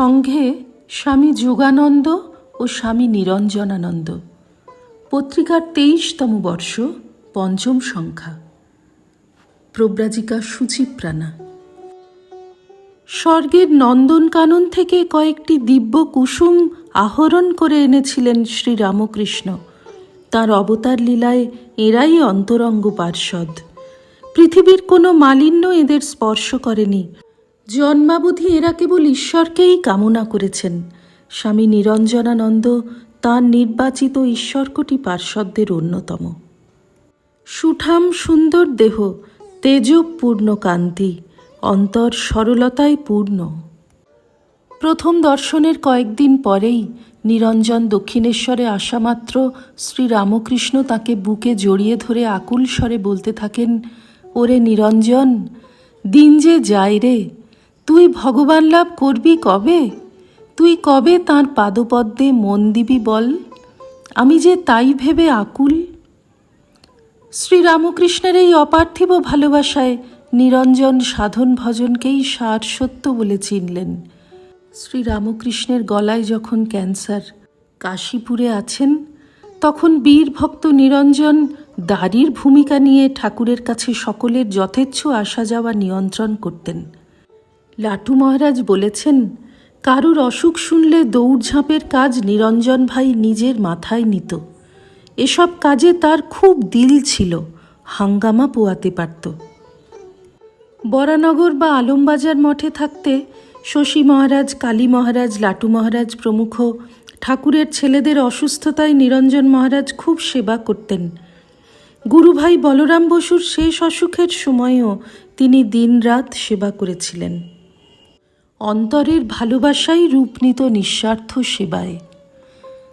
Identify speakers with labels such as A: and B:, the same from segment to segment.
A: সঙ্ঘে স্বামী যোগানন্দ ও স্বামী নিরঞ্জনানন্দ। পত্রিকার তেইশতম বর্ষ, পঞ্চম সংখ্যা। প্রব্রাজিকা সুচিপ্রাণা স্বর্গের নন্দনকানন থেকে কয়েকটি দিব্য কুসুম আহরণ করে এনেছিলেন শ্রীরামকৃষ্ণ। তার অবতার লীলায় এরাই অন্তরঙ্গ পার্ষদ পৃথিবীর কোনো মালিন্য এদের স্পর্শ করেনি। জন্মাবধি এরা কেবল ঈশ্বরকেই কামনা করেছেন। স্বামী নিরঞ্জনানন্দ তাঁর নির্বাচিত ঈশ্বরকটি পার্ষদদের অন্যতম। সুঠাম সুন্দর দেহ, তেজপূর্ণ কান্তি, অন্তর সরলতায় পূর্ণ। প্রথম দর্শনের কয়েকদিন পরেই নিরঞ্জন দক্ষিণেশ্বরে আসামাত্র শ্রীরামকৃষ্ণ তাকে বুকে জড়িয়ে ধরে আকুল স্বরে বলতে থাকেন, ওরে নিরঞ্জন, দিন যে যায় রে তুই ভগবান লাভ করবি কবে? তুই কবে তাঁর পাদপদ্মে মন দিবি বল? আমি যে তাই ভেবে আকুল? শ্রীরামকৃষ্ণের এই অপার্থিব ভালোবাসায় নিরঞ্জন সাধন ভজনকেই সার সত্য বলে চিনলেন। শ্রীরামকৃষ্ণের গলায় যখন ক্যান্সার, কাশীপুরে আছেন, তখন বীর ভক্ত নিরঞ্জন দাড়ির ভূমিকা নিয়ে ঠাকুরের কাছে সকলের যথেচ্ছ আসা যাওয়া নিয়ন্ত্রণ করতেন। লাটু মহারাজ বলেছেন, কারুর অসুখ শুনলে দৌড়ঝাঁপের কাজ নিরঞ্জন ভাই নিজের মাথায় নিত। এসব কাজে তার খুব দিল ছিল, হাঙ্গামা পোয়াতে পারত। বরানগর বা আলমবাজার মঠে থাকতে শশী মহারাজ, কালী মহারাজ, লাটু মহারাজ প্রমুখ ঠাকুরের ছেলেদের অসুস্থতায় নিরঞ্জন মহারাজ খুব সেবা করতেন। গুরুভাই বলরাম বসুর শেষ অসুখের সময়ও তিনি দিনরাত সেবা করেছিলেন। অন্তরের ভালোবাসাই রূপ নিত নিঃস্বার্থ সেবায়।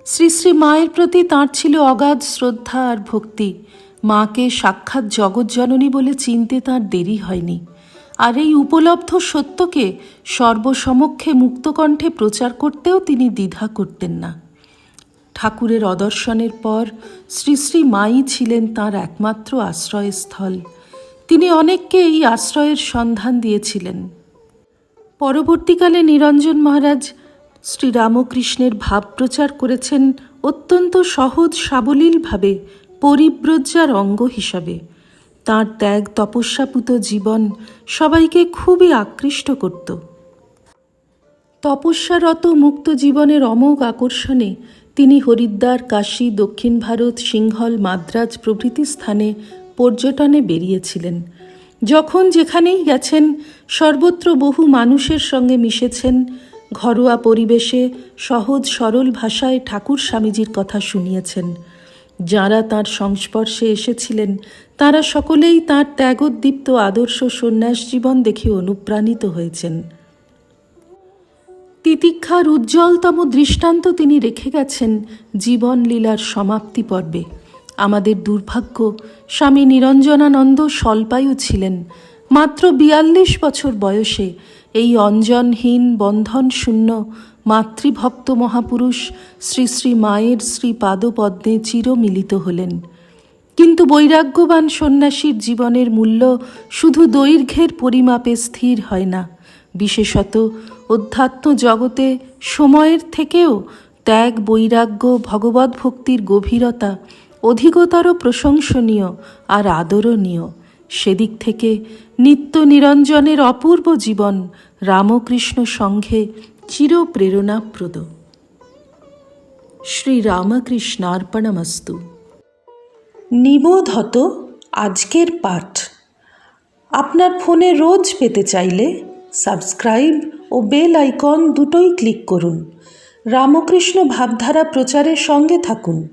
A: শ্রী শ্রী মায়ের প্রতি তাঁর ছিল অগাধ শ্রদ্ধা আর ভক্তি। মাকে সাক্ষাৎ জগৎজননী বলে চিনতে তাঁর দেরি হয়নি। আর এই উপলব্ধ সত্যকে সর্বসমক্ষে মুক্তকণ্ঠে প্রচার করতেও তিনি দ্বিধা করতেন না। ঠাকুরের অদর্শনের পর শ্রী শ্রী মাই ছিলেন তাঁর একমাত্র আশ্রয়স্থল। তিনি অনেককে এই আশ্রয়ের সন্ধান দিয়েছিলেন। পরবর্তীকালে নিরঞ্জন মহারাজ শ্রীরামকৃষ্ণের ভাব প্রচার করেছেন অত্যন্ত সহজ সাবলীলভাবে পরিব্রজ্জার অঙ্গ হিসাবে। তাঁর ত্যাগ তপস্যাপুত জীবন সবাইকে খুবই আকৃষ্ট করত। তপস্যারত মুক্ত জীবনের অমোঘ আকর্ষণে তিনি হরিদ্বার, কাশী, দক্ষিণ ভারত, সিংহল, মাদ্রাজ প্রভৃতি স্থানে পর্যটনে বেরিয়েছিলেন। যখন যেখানেই গেছেন, সর্বত্র বহু মানুষের সঙ্গে মিশেছেন, ঘরোয়া পরিবেশে সহজ সরল ভাষায় ঠাকুর স্বামীজির কথা শুনিয়েছেন। যাঁরা তাঁর সংস্পর্শে এসেছিলেন, তারা সকলেই তাঁর ত্যাগোদ্দীপ্ত আদর্শ সন্ন্যাস জীবন দেখে অনুপ্রাণিত হয়েছেন। তিতিক্ষার উজ্জ্বলতম দৃষ্টান্ত তিনি রেখে গেছেন জীবন লীলার সমাপ্তি পর্বে। আমাদের দুর্ভাগ্য স্বামী নিরঞ্জনানন্দ স্বল্পায়ু ছিলেন। মাত্র বিয়াল্লিশ বছর বয়সে এই অঞ্জনহীন বন্ধন শূন্য মাতৃভক্ত মহাপুরুষ শ্রী শ্রী মায়ের শ্রী পাদপদ্মে চিরমিলিত হলেন। কিন্তু বৈরাগ্যবান সন্ন্যাসীর জীবনের মূল্য শুধু দৈর্ঘ্যের পরিমাপে স্থির হয় না। বিশেষত অধ্যাত্ম জগতে সময়ের থেকেও ত্যাগ, বৈরাগ্য ভগবত ভক্তির গভীরতা অধিকতর প্রশংসনীয় আর আদরণীয়। সেদিক থেকে নিত্য নিরঞ্জনের অপূর্ব জীবন রামকৃষ্ণ সংঘে চিরপ্রেরণাপ্রদ। শ্রীরামকৃষ্ণার্পণমস্তু। নিবোধত আজকের পাঠ। আপনার ফোনে রোজ পেতে চাইলে সাবস্ক্রাইব ও বেল আইকন দুটোই ক্লিক করুন। রামকৃষ্ণ ভাবধারা প্রচারের সঙ্গে থাকুন।